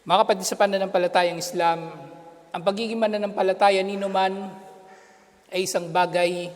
Mga kapatid sa pananampalatayang Islam, ang pagiging mananampalataya ni man ay isang bagay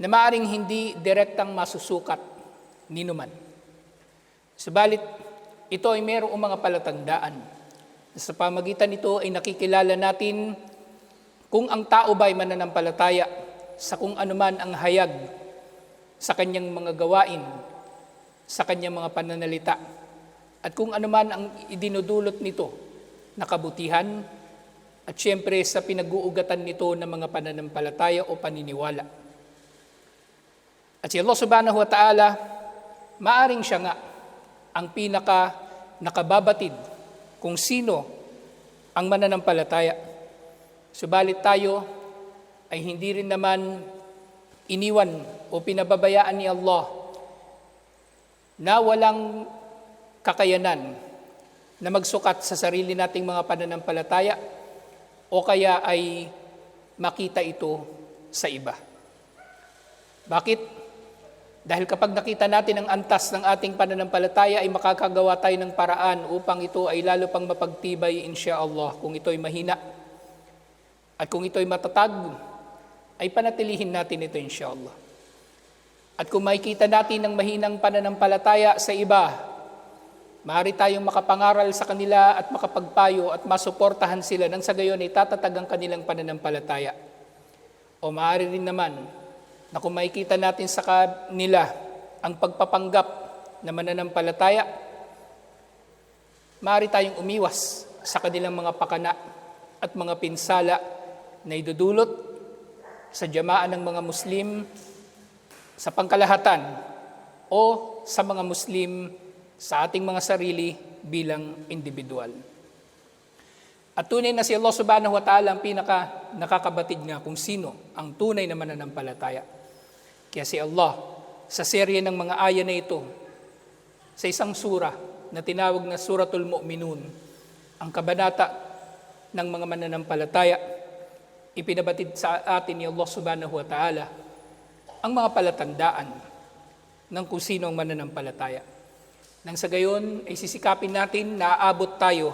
na maaring hindi direktang masusukat ni man. Subalit, ito ay mayroong mga palatandaan. Sa pamagitan nito ay nakikilala natin kung ang tao ba ay mananampalataya sa kung anuman ang hayag sa kanyang mga gawain, sa kanyang mga pananalita, at kung anuman ang idinudulot nito na kabutihan, at siyempre sa pinag-uugatan nito ng mga pananampalataya o paniniwala. At si Allah subhanahu wa ta'ala, maaring siya nga ang pinaka nakababatid kung sino ang mananampalataya. Subalit tayo ay hindi rin naman iniwan o pinababayaan ni Allah na walang kakayanan na magsukat sa sarili nating mga pananampalataya o kaya ay makita ito sa iba. Bakit? Dahil kapag nakita natin ang antas ng ating pananampalataya ay makakagawa tayo ng paraan upang ito ay lalo pang mapagtibay insya Allah kung ito ay mahina. At kung ito ay matatag, ay panatilihin natin ito insya Allah. At kung makikita natin ng mahinang pananampalataya sa iba, maaari tayong makapangaral sa kanila at makapagpayo at masuportahan sila nang sa gayon ay tatatag ang kanilang pananampalataya. O maaari rin naman na kung makikita natin sa kanila ang pagpapanggap na mananampalataya, maaari tayong umiwas sa kanilang mga pakana at mga pinsala na idudulot sa jamaan ng mga Muslim sa pangkalahatan o sa mga Muslim sa ating mga sarili bilang individual. At tunay na si Allah subhanahu wa ta'ala ang pinaka nakakabatid nga kung sino ang tunay na mananampalataya. Kaya si Allah, sa serye ng mga aya na ito, sa isang sura na tinawag na Suratul Mu'minun, ang kabanata ng mga mananampalataya, ipinabatid sa atin ni Allah subhanahu wa ta'ala ang mga palatandaan ng kung sino ang mananampalataya. Nang sa gayon ay sisikapin natin na aabot tayo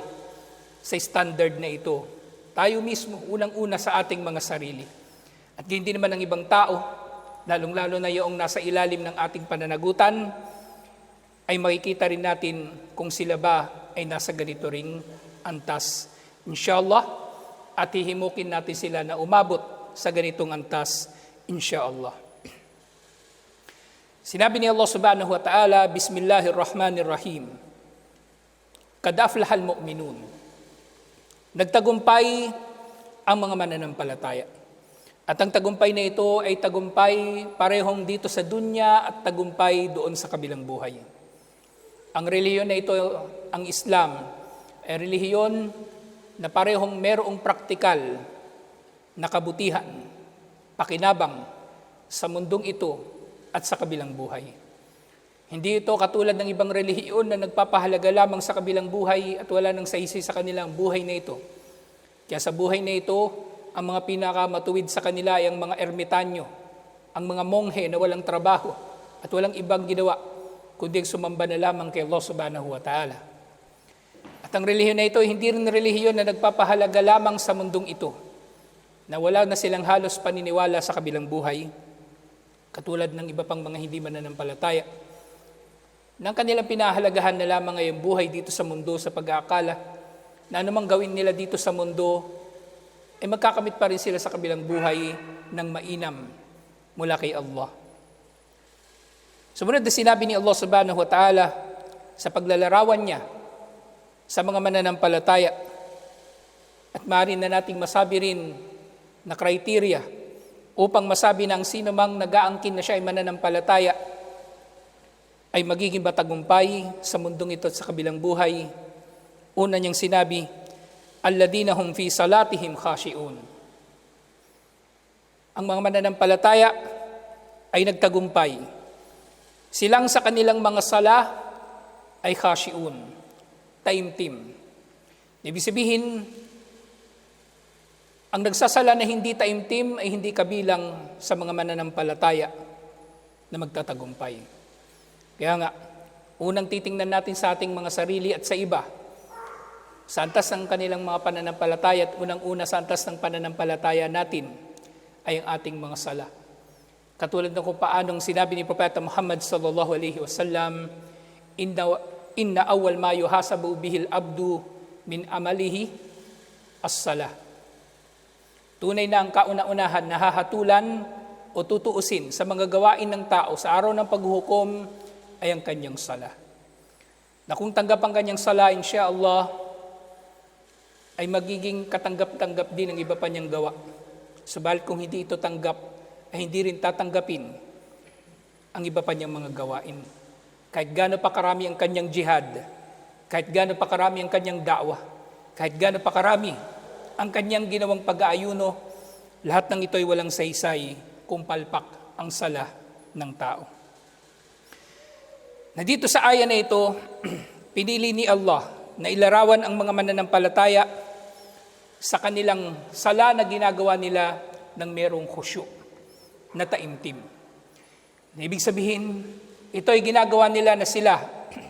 sa standard na ito. Tayo mismo, unang-una sa ating mga sarili. At hindi naman ang ibang tao, lalong-lalo na yung nasa ilalim ng ating pananagutan, ay makikita rin natin kung sila ba ay nasa ganito ring antas. Inshallah, at hihimukin natin sila na umabot sa ganitong antas, inshallah. Sinabi ni Allah subhanahu wa ta'ala, Bismillahirrahmanirrahim. Kadaflahal mu'minun. Nagtagumpay ang mga mananampalataya. At ang tagumpay na ito ay tagumpay parehong dito sa dunya at tagumpay doon sa kabilang buhay. Ang relihiyon na ito, ang Islam, ay relihiyon na parehong merong praktikal na kabutihan, pakinabang sa mundong ito at sa kabilang buhay. Hindi ito katulad ng ibang relihiyon na nagpapahalaga lamang sa kabilang buhay at wala nang saysay sa kanilang buhay na ito. Kaya sa buhay na ito, ang mga pinakamatuwid sa kanila ay ang mga ermitanyo, ang mga monghe na walang trabaho at walang ibang ginawa, kundi sumamba na lamang kay Allah subhanahu wa ta'ala. At ang relihiyon na ito, hindi rin relihiyon na nagpapahalaga lamang sa mundong ito, na wala na silang halos paniniwala sa kabilang buhay, katulad ng iba pang mga hindi mananampalataya, nang kanilang pinahalagahan na lamang ngayong buhay dito sa mundo sa pag-aakala na anumang gawin nila dito sa mundo, ay magkakamit pa rin sila sa kabilang buhay ng mainam mula kay Allah. Sumunod na sinabi ni Allah subhanahu wa ta'ala sa paglalarawan niya sa mga mananampalataya at maaari na nating masabi rin na kriteria upang masabi ng sino mang nagaangkin na siya ay mananampalataya ay magiging batagumpay sa mundong ito at sa kabilang buhay. Una niyang sinabi, Alladina hum fi salatihim khashi'un. Ang mga mananampalataya ay nagtagumpay. Silang sa kanilang mga sala ay khashi'un, taimtim. Ibig sabihin, ang nagsasala na hindi taimtim ay hindi kabilang sa mga mananampalataya na magtatagumpay. Kaya nga, unang titingnan natin sa ating mga sarili at sa iba, Sa antas ng kanilang mga pananampalataya at unang-una sa ng pananampalataya natin ay ang ating mga sala. Katulad ng kung paanong sinabi ni Propeta Muhammad sallallahu alaihi wasallam, inna, inna awal ma yuhasabu bihil abdu min amalihi as-sala. Tunay na ang kauna-unahan na hahatulan o tutuusin sa mga gawain ng tao sa araw ng paghuhukom ay ang kanyang sala. Na kung tanggap ang kanyang sala, Allah, ay magiging katanggap-tanggap din ng iba pa niyang gawa. Subalit kung hindi ito tanggap, ay hindi rin tatanggapin ang iba pa niyang mga gawain. Kahit gaano pa karami ang kanyang jihad, kahit gaano pa karami ang kanyang da'wa, kahit gaano pa karami ang kanyang ginawang pag-aayuno, lahat ng ito ay walang saysay kung palpak ang sala ng tao. Na dito sa aya na ito, pinili ni Allah na ilarawan ang mga mananampalataya sa kanilang sala na ginagawa nila ng merong khusyu na taimtim. Ibig sabihin, ito ay ginagawa nila na sila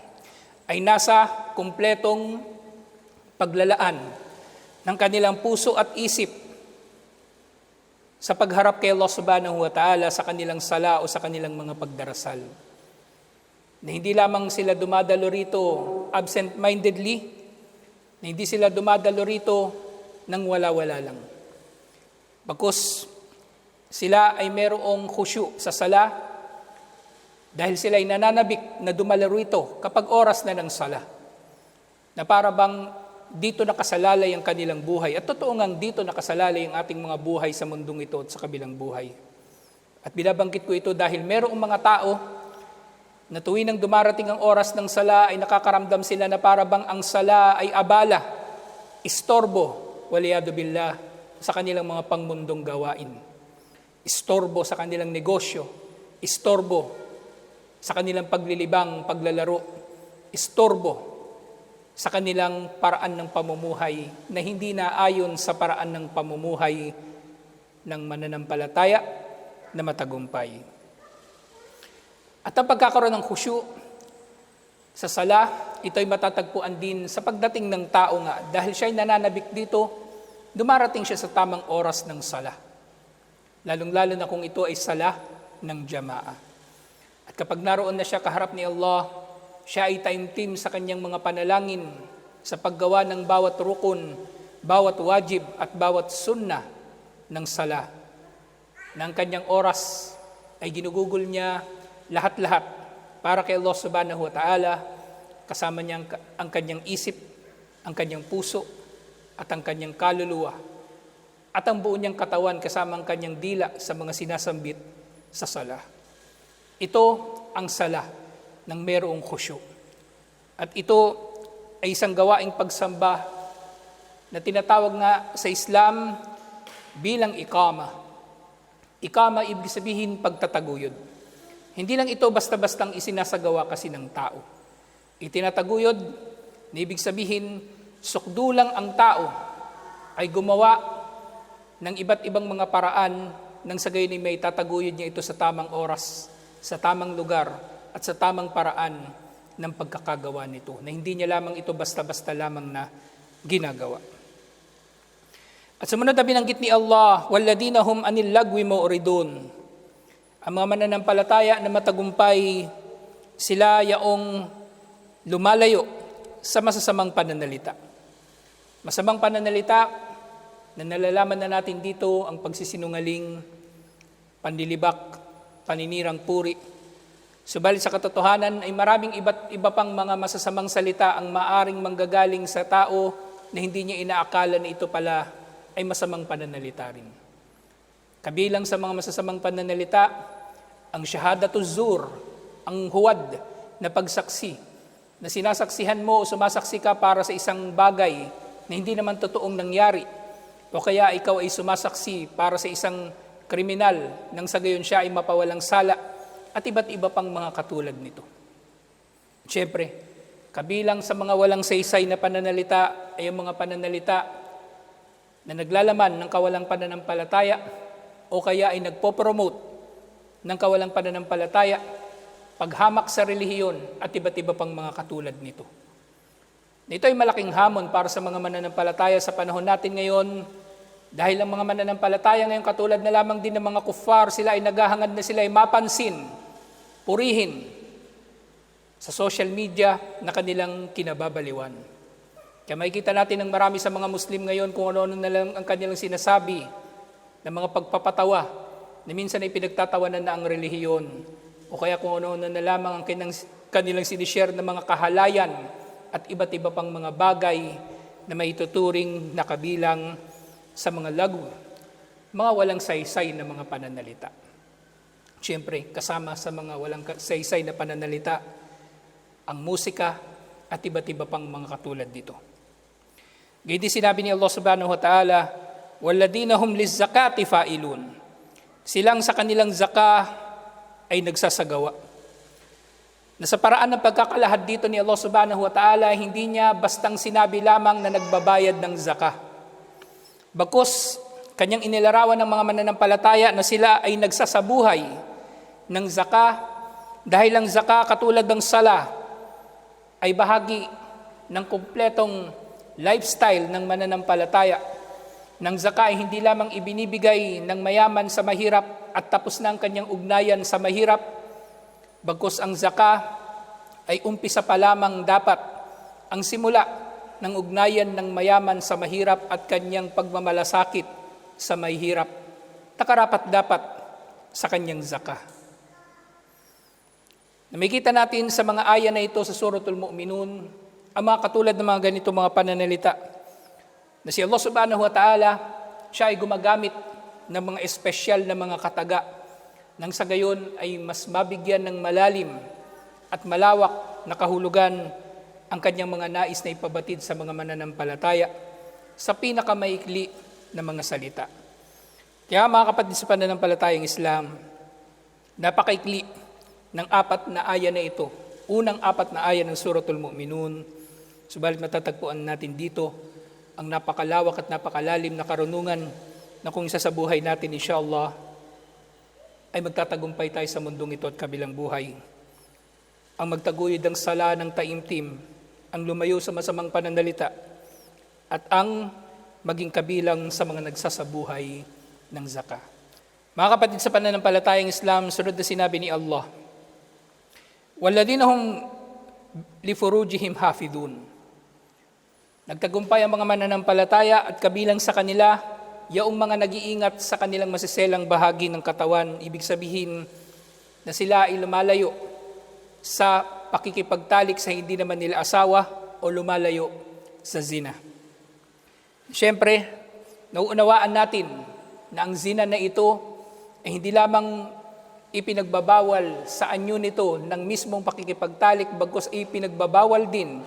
ay nasa kumpletong paglalaan ng kanilang puso at isip sa pagharap kay Allah subhanahu wa ta'ala sa kanilang sala o sa kanilang mga pagdarasal. Na hindi lamang sila dumadalo rito absent-mindedly, na hindi sila dumadalo rito nang wala-wala lang. Bagkus sila ay merong khusyu sa sala dahil sila ay nananabik na dumalaro ito kapag oras na ng sala. Na para bang dito nakasalalay ang kanilang buhay. At totoo ngang dito nakasalalay ang ating mga buhay sa mundong ito at sa kabilang buhay. At binabanggit ko ito dahil merong mga tao na tuwing nang dumarating ang oras ng sala ay nakakaramdam sila na para bang ang sala ay abala, istorbo, waliyado billah, sa kanilang mga pangmundong gawain. Istorbo sa kanilang negosyo, istorbo sa kanilang paglilibang, paglalaro, istorbo sa kanilang paraan ng pamumuhay na hindi na ayon sa paraan ng pamumuhay ng mananampalataya na matagumpay. At ang pagkakaroon ng khusyu sa sala, ito ay matatagpuan din sa pagdating ng tao nga dahil siya ay nananabik dito dumarating siya sa tamang oras ng sala. Lalong-lalo na kung ito ay sala ng jamaa. At kapag naroon na siya kaharap ni Allah, siya ay time-team sa kanyang mga panalangin sa paggawa ng bawat rukun, bawat wajib at bawat sunna ng sala. Ang kanyang oras ay ginugugol niya lahat-lahat para kay Allah subhanahu wa ta'ala, kasama niya ang kanyang isip, ang kanyang puso, at ang kanyang kaluluwa at ang buo niyang katawan kasama ang kanyang dila sa mga sinasambit sa sala. Ito ang sala ng merong khusyu. At ito ay isang gawaing pagsamba na tinatawag nga sa Islam bilang ikama. Ikama ibig sabihin pagtataguyod. Hindi lang ito basta-bastang isinasagawa kasi ng tao. Itinataguyod, ibig sabihin sukdulang ang tao ay gumawa ng iba't ibang mga paraan nang sa gayon may tataguyod niya ito sa tamang oras, sa tamang lugar, at sa tamang paraan ng pagkakagawa nito. Na hindi niya lamang ito basta-basta lamang na ginagawa. At sumunod na binanggit ni Allah, وَالَّذِينَ هُمْ أَنِ اللَّغْوِ مُعْرِدُونَ Ang mga mananampalataya na matagumpay, sila yaong lumalayo sa masasamang pananalita. Masamang pananalita na nalalaman na natin dito ang pagsisinungaling, pandilibak, paninirang puri. Subalit sa katotohanan ay maraming iba't iba pang mga masasamang salita ang maaring manggagaling sa tao na hindi niya inaakala na ito pala ay masamang pananalita rin. Kabilang sa mga masasamang pananalita, ang shahadatu zur, ang huwad na pagsaksi, na sinasaksihan mo o sumasaksi ka para sa isang bagay na hindi naman totoong nangyari. O kaya ikaw ay sumasaksi para sa isang kriminal nang sa gayon siya ay mapawalang sala at iba't iba pang mga katulad nito. Siyempre, kabilang sa mga walang saysay na pananalita ay ang mga pananalita na naglalaman ng kawalang pananampalataya o kaya ay nagpo-promote ng kawalang pananampalataya, paghamak sa relihiyon at iba't iba pang mga katulad nito Ito ay malaking hamon para sa mga mananampalataya sa panahon natin ngayon dahil ang mga mananampalataya ngayon katulad na lamang din ng mga kuffar, sila ay naghahangad na sila ay mapansin, purihin sa social media na kanilang kinababaliwan. Kaya makikita natin ng marami sa mga Muslim ngayon kung ano-ano na lang ang kanilang sinasabi ng mga pagpapatawa na minsan ay pinagtatawanan na ang relihiyon o kaya kung ano-ano na lamang ang kanilang, kanilang sinishare ng mga kahalayan at iba't iba pang mga bagay na may tuturing na kabilang sa mga lagu, mga walang saysay na mga pananalita. Siyempre, kasama sa mga walang saysay na pananalita, ang musika at iba't iba pang mga katulad dito. Gaydi sinabi ni Allah subhanahu wa ta'ala, وَالَّذِينَ هُمْ لِلزَّكَاتِ فَائِلُونَ Silang sa kanilang zaka ay nagsasagawa. Na sa paraan ng pagkakalahad dito ni Allah subhanahu wa ta'ala, hindi niya bastang sinabi lamang na nagbabayad ng zaka. Bagkus, kanyang inilarawan ng mga mananampalataya na sila ay nagsasabuhay ng zaka dahil ang zaka katulad ng sala ay bahagi ng kumpletong lifestyle ng mananampalataya. Nang zaka ay hindi lamang ibinibigay ng mayaman sa mahirap at tapos na ang kanyang ugnayan sa mahirap, Bagkus ang zaka ay umpisa pa lamang dapat ang simula ng ugnayan ng mayaman sa mahirap at kanyang pagmamalasakit sa mahirap. Takarapat dapat sa kanyang zaka. Namikita natin sa mga aya na ito sa Suratul Mu'minun, ang mga katulad ng mga ganito mga pananalita, na si Allah subhanahu wa ta'ala, siya ay gumagamit ng mga espesyal na mga kataga nang sa gayon ay mas mabigyan ng malalim at malawak na kahulugan ang kanyang mga nais na ipabatid sa mga mananampalataya sa pinakamaikli na mga salita. Kaya mga kapatid sa pananampalatayang Islam, napakaikli ng apat na aya na ito. Unang apat na aya ng Suratul Mu'minun. Subalit matatagpuan natin dito ang napakalawak at napakalalim na karunungan na kung isa sa buhay natin, inshallah, ay magtatagumpay tayo sa mundong ito at kabilang buhay. Ang magtaguyod ang sala ng taimtim, ang lumayo sa masamang pananalita, at ang maging kabilang sa mga nagsasabuhay ng zaka. Mga kapatid sa pananampalatayang Islam, sunod na sinabi ni Allah, Walladina hum li furujihim hafidun. Nagtagumpay ang mga mananampalataya at kabilang sa kanila, yaong mga nag-iingat sa kanilang masiselang bahagi ng katawan, ibig sabihin na sila ay lumalayo sa pakikipagtalik sa hindi naman nila asawa o lumalayo sa zina. Siyempre, nauunawaan natin na ang zina na ito ay hindi lamang ipinagbabawal sa anyo nito ng mismong pakikipagtalik, bagkos ipinagbabawal din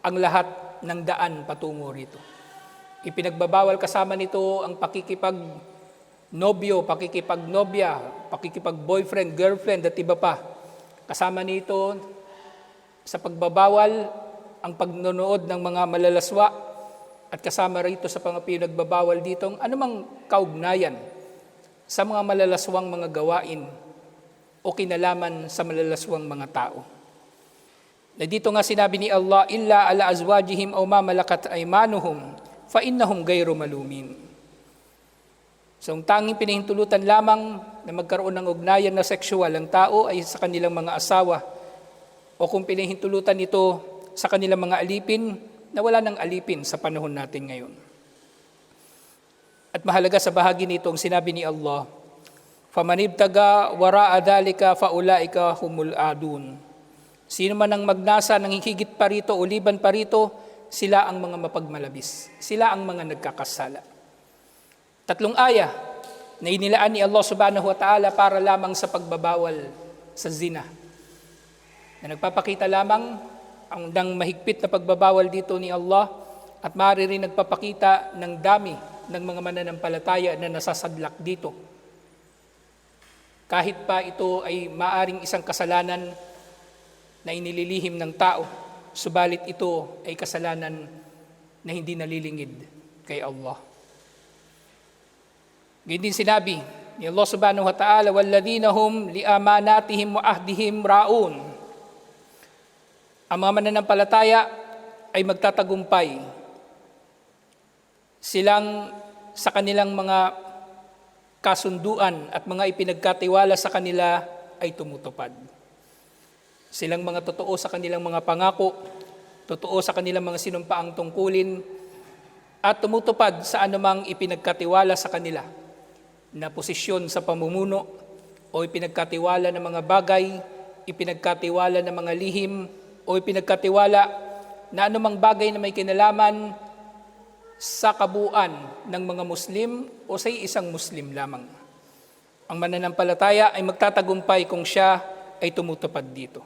ang lahat ng daan patungo rito. Ipinagbabawal kasama nito ang pakikipag nobyo, pakikipag nobya, pakikipag boyfriend, girlfriend at iba pa. Kasama nito sa pagbabawal ang pagnonood ng mga malalaswa at kasama rito sa mga pinagbabawal dito ang anumang kaugnayan sa mga malalaswang mga gawain o kinalaman sa malalaswang mga tao. Na dito nga sinabi ni Allah, illa ala azwajihim aw mamalakat aymanuhum fa innahum ghayru malumin. So ang tanging pinahintulutan lamang na magkaroon ng ugnayan na sexual ang tao ay sa kanilang mga asawa o kung pinahintulutan ito sa kanilang mga alipin na wala ng alipin sa panahon natin ngayon. At mahalaga sa bahagi nito ang sinabi ni Allah, Famanibtaga wara adalika faulaika humul adun. Sino man ang magnasa ng higit pa rito o liban pa rito, sila ang mga mapagmalabis. Sila ang mga nagkakasala. Tatlong aya na inilaan ni Allah subhanahu wa ta'ala para lamang sa pagbabawal sa zina. Na nagpapakita lamang ang ng mahigpit na pagbabawal dito ni Allah at maaari rin nagpapakita ng dami ng mga mananampalataya na nasasadlak dito kahit pa ito ay maaring isang kasalanan na inililihim ng tao, subalit ito ay kasalanan na hindi nalilingid kay Allah. Ganyan din sinabi ni Allah subhanahu wa ta'ala, وَالَّذِينَ هُمْ لِأَمَانَاتِهِمْ وَأَهْدِهِمْ رَاُونَ Ang mga mananampalataya ay magtatagumpay. Silang sa kanilang mga kasunduan at mga ipinagkatiwala sa kanila ay tumutupad. Silang mga totoo sa kanilang mga pangako, totoo sa kanilang mga sinumpaang tungkulin, at tumutupad sa anumang ipinagkatiwala sa kanila na posisyon sa pamumuno o ipinagkatiwala ng mga bagay, ipinagkatiwala ng mga lihim o ipinagkatiwala na anumang bagay na may kinalaman sa kabuuan ng mga Muslim o sa isang Muslim lamang. Ang mananampalataya ay magtatagumpay kung siya ay tumutupad dito.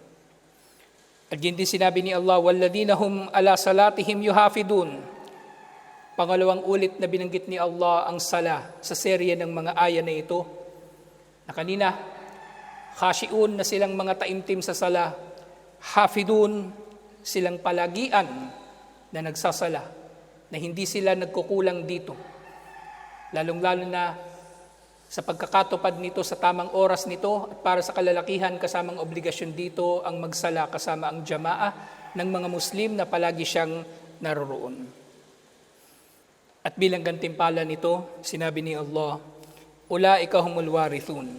At yun din sinabi ni Allah, وَالَّذِينَ هُمْ عَلَى صَلَاتِهِمْ يُحَافِدُونَ Pangalawang ulit na binanggit ni Allah ang sala sa serye ng mga aya na ito, na kanina, khashiun na silang mga taimtim sa sala, hafidun silang palagian na nagsasala, na hindi sila nagkukulang dito. Lalong-lalo na sa pagkakatupad nito sa tamang oras nito at para sa kalalakihan kasamang obligasyon dito ang magsala kasama ang jamaa ng mga Muslim na palagi siyang naroroon. At bilang gantimpala nito, sinabi ni Allah, Ulaika humul warithun.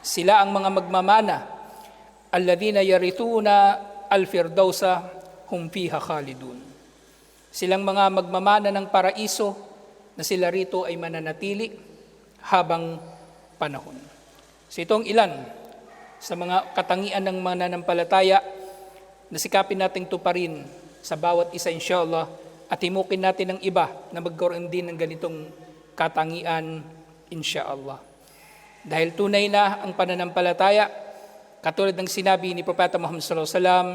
Sila ang mga magmamana, alladhina yarithuna al-firdausa hum fiha khalidun. Silang mga magmamana ng paraiso na sila rito ay mananatili habang panahon. So itong ilan sa mga katangian ng mananampalataya na sikapin nating tuparin sa bawat isa inshallah at himukin natin ng iba na magkaroon din ng ganitong katangian inshallah. Dahil tunay na ang pananampalataya, katulad ng sinabi ni Propeta Muhammad sallallahu alaihi wasallam,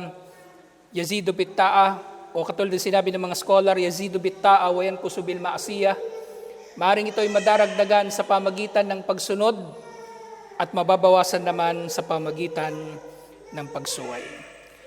yazidu bitta'a o katulad sinabi ng mga scholar, yazidu bitta'a wa yankusu bil ma'asiyah. Maring ito ay madaragdagan sa pamagitan ng pagsunod at mababawasan naman sa pamagitan ng pagsuway.